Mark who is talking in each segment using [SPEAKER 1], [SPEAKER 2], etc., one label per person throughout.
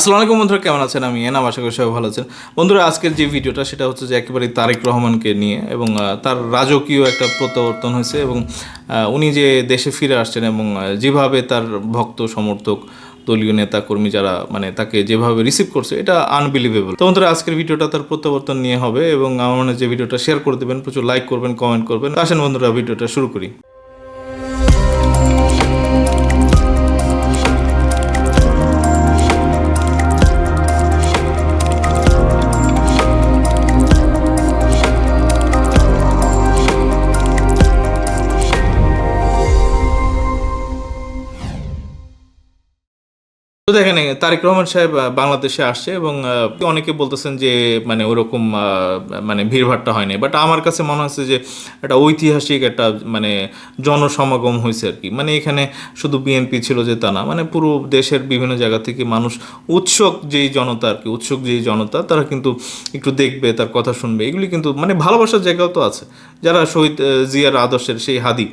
[SPEAKER 1] আসসালামু আলাইকুম বন্ধুরা, কেমন আছেন? আমি এনাম আশা করি সবাই ভালো আছেন। বন্ধুরা, আজকের যে ভিডিওটা, সেটা হচ্ছে যে একেবারে তারেক রহমানকে নিয়ে এবং তার রাজকীয় একটা প্রত্যাবর্তন হয়েছে এবং উনি যে দেশে ফিরে আসছেন এবং যেভাবে তার ভক্ত, সমর্থক, দলীয় নেতা, কর্মী যারা মানে তাকে যেভাবে রিসিভ করছে, এটা আনবিলিভেবল তো বন্ধুরা, আজকের ভিডিওটা তার প্রত্যাবর্তন নিয়ে হবে এবং আমার মনে যে ভিডিওটা শেয়ার করে দেবেন, প্রচুর লাইক করবেন কমেন্ট করবেন। আসেন বন্ধুরা, ভিডিওটা শুরু করি। এ, তারেক রহমান সাহেব বাংলাদেশে আসছে এবং অনেকে বলতেছেন যে মানে ওরকম মানে ভিড়ভাট্টা হয়নি। বাট আমার কাছে মনে হচ্ছে যে একটা ঐতিহাসিক একটা মানে জনসমাগম হয়েছে আর কি। মানে এখানে শুধু বিএনপি ছিল যে তা না মানে পুরো দেশের বিভিন্ন জায়গা থেকে মানুষ উৎসুক যেই জনতা আর কি উৎসুক যেই জনতা তারা কিন্তু একটু দেখবে তার কথা শুনবে। এগুলি কিন্তু মানে ভালোবাসার জায়গাও তো আছে। যারা শহীদ জিয়ার আদর্শের সেই হাদি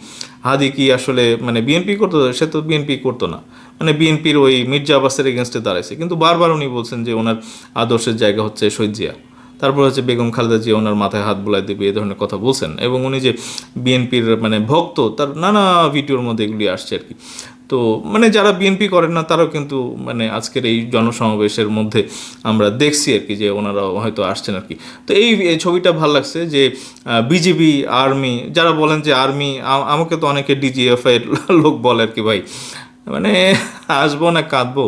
[SPEAKER 1] হাদি কি আসলে মানে বিএনপি করতো? সে তো বিএনপি করতো না। মানে বিএনপির ওই মির্জা আব্বাসের এগেনস্টে দাঁড়াইছে। কিন্তু বারবার উনি বলছেন যে ওনার আদর্শের জায়গা হচ্ছে শহীদ জিয়া। তারপর হচ্ছে বেগম খালেদা জিয়া ওনার মাথায় হাত বোলাই দেবে, এ ধরনের কথা বলছেন। এবং উনি যে বিএনপির মানে ভক্ত, তার নানা ভিডিওর মধ্যে এগুলি আসছে আর কি। তো মানে যারা বিএনপি করেন না, তারাও কিন্তু মানে আজকের এই জনসমাবেশের মধ্যে আমরা দেখছি আর কি যে ওনারা হয়তো আসছেন আর কি। তো এই ছবিটা ভালো লাগছে যে বিজিবি আর্মি, যারা বলেন যে আর্মি আমাকে তো অনেকে ডিজিএফআই লোক বলে আর কি ভাই। মানে আসব না কাঁদবো।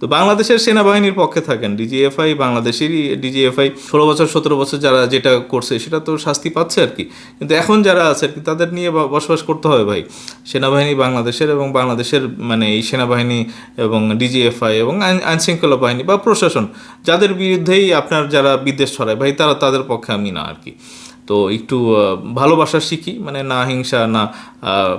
[SPEAKER 1] তো বাংলাদেশের সেনাবাহিনীর পক্ষে থাকেন। ডিজিএফআই বাংলাদেশেরই ডিজিএফআই ষোলো বছর, সতেরো বছর যারা যেটা করছে, সেটা তো শাস্তি পাচ্ছে আর কি। কিন্তু এখন যারা আছে আর কি, তাদের নিয়ে বসবাস করতে হবে ভাই। সেনাবাহিনী বাংলাদেশের এবং বাংলাদেশের মানে এই সেনাবাহিনী এবং ডিজিএফআই এবং আইন আইনশৃঙ্খলা বাহিনী বা প্রশাসন, যাদের বিরুদ্ধেই আপনার যারা বিদ্বেষ ছড়ায়, ভাই, তারা তাদের পক্ষে আমি না আর কি। তো একটু ভালোবাসা শিখি মানে না হিংসা, না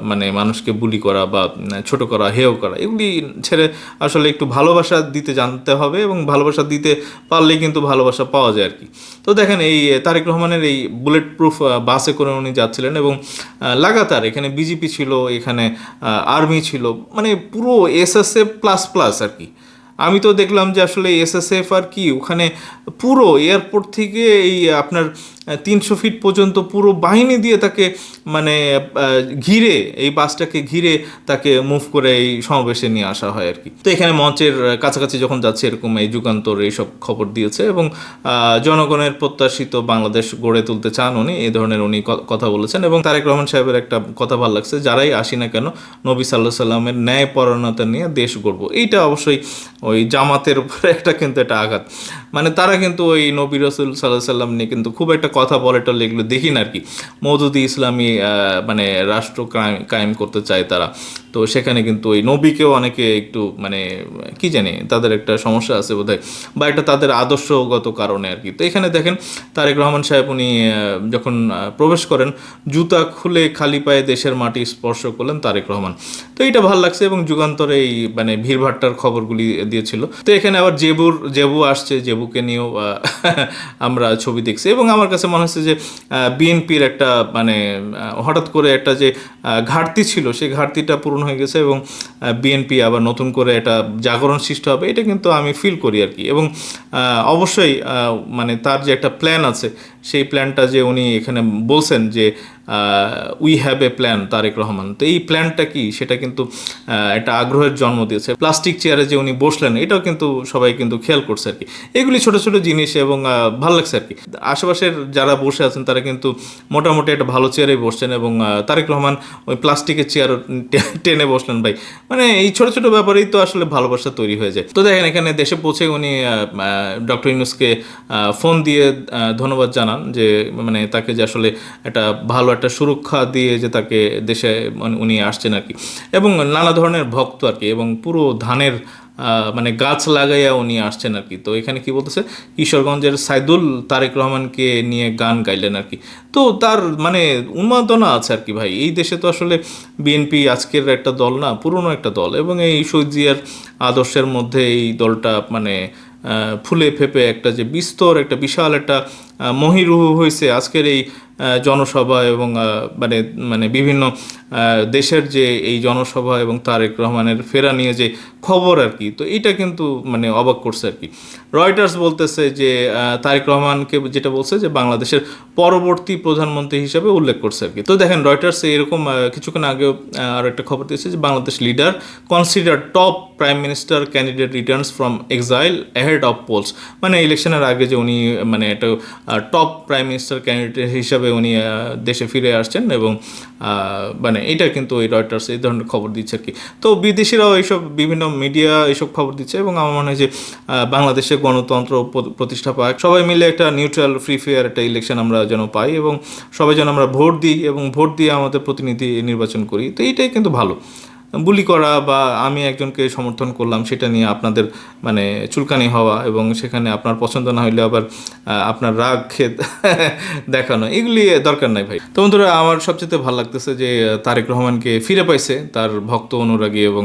[SPEAKER 1] মানে মানুষকে বুলি করা বা ছোট করা, হেয় করা, এগুলি ছেড়ে আসলে একটু ভালোবাসা দিতে জানতে হবে এবং ভালোবাসা দিতে পারলে কিন্তু ভালোবাসা পাওয়া যায় আর কি তো দেখেন এই তারেক রহমানের এই বুলেট প্রুফ বাসে করে উনি যাচ্ছিলেন এবং লাগাতার এখানে বিজেপি ছিল, এখানে আর্মি ছিল মানে পুরো এসএসএফ প্লাস প্লাস আর কি আমি তো দেখলাম যে আসলে এসএসএফ আর কি, ওখানে পুরো এয়ারপোর্ট থেকে এই আপনার তিনশো ফিট পর্যন্ত পুরো বাহিনী দিয়ে তাকে মানে ঘিরে, এই বাসটাকে ঘিরে তাকে মুভ করে এই সমাবেশে নিয়ে আসা হয় আর কি। তো এখানে মঞ্চের কাছাকাছি যখন যাচ্ছে, এরকম এই যুগান্তর এইসব খবর দিয়েছে এবং জনগণের প্রত্যাশিত বাংলাদেশ গড়ে তুলতে চান উনি, এই ধরনের উনি কথা বলেছেন এবং তারেক রহমান সাহেবের একটা কথা ভালো লাগছে, যারাই আসি না কেন, নবী সাল্লাহ সাল্লামের ন্যায় পরায়ণতা নিয়ে দেশ গড়ব। এইটা অবশ্যই ওই জামাতের উপরে একটা কিন্তু একটা আঘাত। মানে তারা কিন্তু ওই নবী রসুল সাল্লাহ সাল্লাম নিয়ে কিন্তু খুব একটা কথা বলে টলে এগুলো দেখি না আর কি। মৌদুদি ইসলামী মানে রাষ্ট্র কায়েম করতে চায় তারা। তো সেখানে কিন্তু ওই নবীকেও অনেকে একটু মানে কি জানি, তাদের একটা সমস্যা আছে বোধহয় বা একটা তাদের আদর্শগত কারণে আর কি। তো এখানে দেখেন, তারেক রহমান সাহেব উনি যখন প্রবেশ করেন, জুতা খুলে খালি পায়ে দেশের মাটি স্পর্শ করলেন তারেক রহমান। তো এইটা ভালো লাগছে এবং যুগান্তরে এই মানে ভিড়ভাট্টার খবরগুলি দিয়েছিল। তো এখানে আবার জেবুর, জেবু আসছে, জেবুকে নিয়েও আমরা ছবি দেখছি এবং আমার কাছে মনে হচ্ছে যে বিএনপির একটা মানে হঠাৎ করে একটা যে ঘাটতি ছিল, সেই ঘাটতিটা পূরণ হয়ে গেছে এবং বিএনপি আবার নতুন করে একটা জাগরণ সৃষ্টি হবে, এটা কিন্তু আমি ফিল করি আর কি। এবং অবশ্যই মানে তার যে একটা প্ল্যান আছে, সেই প্ল্যানটা যে উনি এখানে বলছেন যে we have a plan Tarique Rahman. তো এই প্ল্যানটা কি? সেটা কিন্তু একটা আগ্রহের জন্ম দিয়েছে। প্লাস্টিক চেয়ারে যে উনি বসলেন, এটাও কিন্তু সবাই কিন্তু খেয়াল করছে আর কি। এগুলি ছোট ছোট জিনিস এবং ভালো লাগছে আর কি। আশেপাশের যারা বসে আছেন, তারা কিন্তু মোটামুটি একটা ভালো চেয়ারে বসছেন এবং তারেক রহমান ওই প্লাস্টিকের চেয়ার টেনে বসলেন ভাই। মানে এই ছোট ছোট ব্যাপারেই তো আসলে ভালোবাসা তৈরি হয়ে যায়। তো দেখেন, এখানে দেশে পৌঁছে উনি ডক্টর ইউনুসকে ফোন দিয়ে ধন্যবাদ জানান যে মানে তাকে যে আসলে একটা ভালো একটা সুরক্ষা দিয়ে যে তাকে দেশে মানে উনি আসছেন আর কি। এবং নানা ধরনের ভক্ত আর কি, এবং পুরো ধানের মানে গাছ লাগাইয়া উনি আসছেন আর কি। তো এখানে কি বলতেছে? কিশোরগঞ্জের সাইদুল তারেক রহমানকে নিয়ে গান গাইলেন আর কি। তো তার মানে উন্মাদনা আছে আর কি ভাই। এই দেশে তো আসলে বিএনপি আজকের একটা দল না, পুরনো একটা দল। এবং এই শহীদ জিয়ার আদর্শের মধ্যে এই দলটা মানে ফুলে ফেপে একটা যে বিস্তর, একটা বিশাল একটা মহিরুহ হয়েছে আজকের এই জনসভা এবং মানে মানে বিভিন্ন দেশের যে এই জনসভা এবং তারেক রহমানের ফেরা নিয়ে যে খবর আর কি, তো এটা কিন্তু মানে অবাক করছে আর কি। রয়টার্স বলতেছে যে তারেক রহমানকে যেটা বলছে যে বাংলাদেশের পরবর্তী প্রধানমন্ত্রী হিসেবে উল্লেখ করছে আর কি। তো দেখেন, রয়টার্স এরকম কিছুক্ষণ আগেও আর একটা খবর দিয়েছে যে Bangladesh leader consider top prime minister candidate returns from exile ahead of polls মানে ইলেকশনের আগে যে উনি মানে একটা টপ প্রাইম মিনিস্টার ক্যান্ডিডেট হিসাবে উনি দেশে ফিরে আসছেন এবং মানে এটা কিন্তু ওই রয়টার্স এই ধরনের খবর দিচ্ছে আর কি। তো বিদেশিরাও এইসব বিভিন্ন মিডিয়া এইসব খবর দিচ্ছে এবং আমার মনে হয় যে বাংলাদেশে গণতন্ত্র প্রতিষ্ঠা পায় সবাই মিলে একটা নিউট্রাল ফ্রি ফেয়ার একটা ইলেকশন আমরা যেন পাই এবং সবাই যেন আমরা ভোট দিই এবং ভোট দিয়ে আমাদের প্রতিনিধি নির্বাচন করি। তো এইটাই কিন্তু ভালো। বুলি করা বা আমি একজনকে সমর্থন করলাম, সেটা নিয়ে আপনাদের মানে চুলকানি হওয়া এবং সেখানে আপনার পছন্দ না হইলে আবার আপনার রাগ খেদ দেখানো, এগুলি দরকার নাই ভাই। তো বন্ধুরা, আমার সবচেয়ে ভালো লাগতেছে যে, তারেক রহমানকে ফিরে পাইছে তার ভক্ত অনুরাগী এবং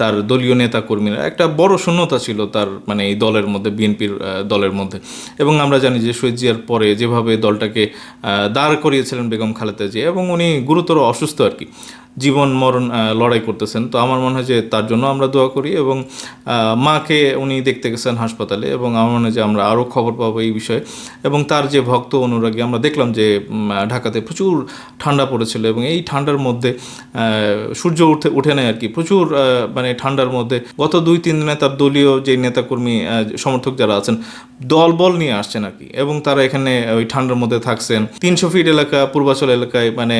[SPEAKER 1] তার দলীয় নেতা কর্মীরা একটা বড় শূন্যতা ছিল তার মানে এই দলের মধ্যে, বিএনপির দলের মধ্যে। এবং আমরা জানি যে শহীদ জিয়ার পরে যেভাবে দলটাকে দাঁড় করিয়েছিলেন বেগম খালেদা জিয়া এবং উনি গুরুতর অসুস্থ আর কি। জীবন মরণ লড়াই করতেছেন। তো আমার মনে হয় যে তার জন্য আমরা দোয়া করি এবং মাকে উনি দেখতে গেছেন হাসপাতালে এবং আমার মনে হয় যে আমরা আরও খবর পাবো এই বিষয়ে। এবং তার যে ভক্ত অনুরাগী, আমরা দেখলাম যে ঢাকাতে প্রচুর ঠান্ডা পড়েছিল এবং এই ঠান্ডার মধ্যে সূর্য উঠে উঠে নেয় আর কি প্রচুর মানে ঠান্ডার মধ্যে গত দুই, তিন দিনে তার দলীয় যে নেতাকর্মী সমর্থক যারা আছেন, দলবল নিয়ে আসছেন আর কি এবং তারা এখানে ওই ঠান্ডার মধ্যে থাকছেন। তিনশো ফিট এলাকা, পূর্বাচল এলাকায় মানে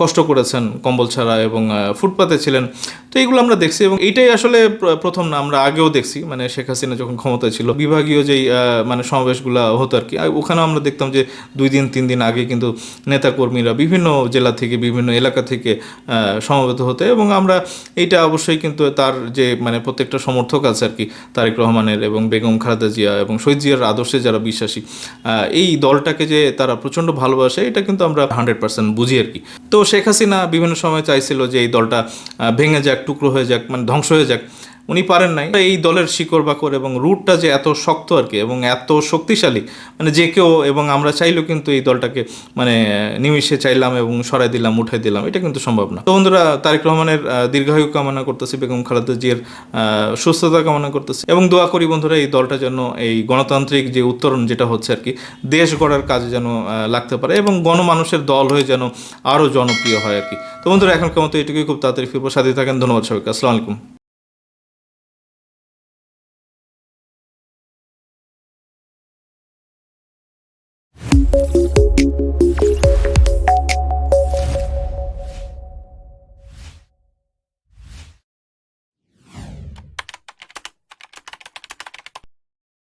[SPEAKER 1] কষ্ট করেছেন কম্বল ছাড়া এবং ফুটপাতে ছিলেন। তো এইগুলো আমরা দেখছি এবং এইটাই আসলে প্রথম না, আমরা আগেও দেখছি। মানে শেখ হাসিনা যখন ক্ষমতায় ছিল, বিভাগীয় যেই মানে সমাবেশগুলো হতো আর কি। ওখানেও আমরা দেখতাম যে দুই দিন, তিন দিন আগে কিন্তু নেতাকর্মীরা বিভিন্ন জেলা থেকে, বিভিন্ন এলাকা থেকে সমবেত হতে এবং আমরা এইটা অবশ্যই কিন্তু তার যে মানে প্রত্যেকটা সমর্থক আছে আর কি, তারেক রহমানের এবং বেগম খালেদা জিয়া এবং শহীদ জিয়ার আদর্শে যারা বিশ্বাসী এই দলটাকে যে তারা প্রচণ্ড ভালোবাসে, এটা কিন্তু আমরা হান্ড্রেড পার্সেন্ট বুঝি আর কি। তো শেখ হাসিনা বিভিন্ন সময় চাইছিল যে এই দলটা ভেঙে যাক টুকরো হয়ে যাক মানে ধ্বংস হয়ে যাক। উনি পারেন নাই। এই দলের শিকড় বাকর এবং রুটটা যে এত শক্ত আর কি এবং এত শক্তিশালী মানে যে কেউ এবং আমরা চাইলেও কিন্তু এই দলটাকে মানে নিমিশে চাইলাম এবং সরাই দিলাম, উঠাই দিলাম, এটা কিন্তু সম্ভব না। তো বন্ধুরা, তারেক রহমানের দীর্ঘায়ু কামনা করতেছি, বেগম খালেদা জিয়ার সুস্থতা কামনা করতেছি এবং দোয়া করি বন্ধুরা, এই দলটা যেন এই গণতান্ত্রিক যে উত্তরণ যেটা হচ্ছে আর কি, দেশ গড়ার কাজে যেন লাগতে পারে এবং গণমানুষের দল হয়ে যেন আরও জনপ্রিয় হয় আর কি। তো বন্ধুরা, এখনকার মতো এটুকুই, খুব তাড়াতাড়ি ফিরবো সাথে থাকেন, ধন্যবাদ সবাইকে, আসসালামু আলাইকুম। フフフフ。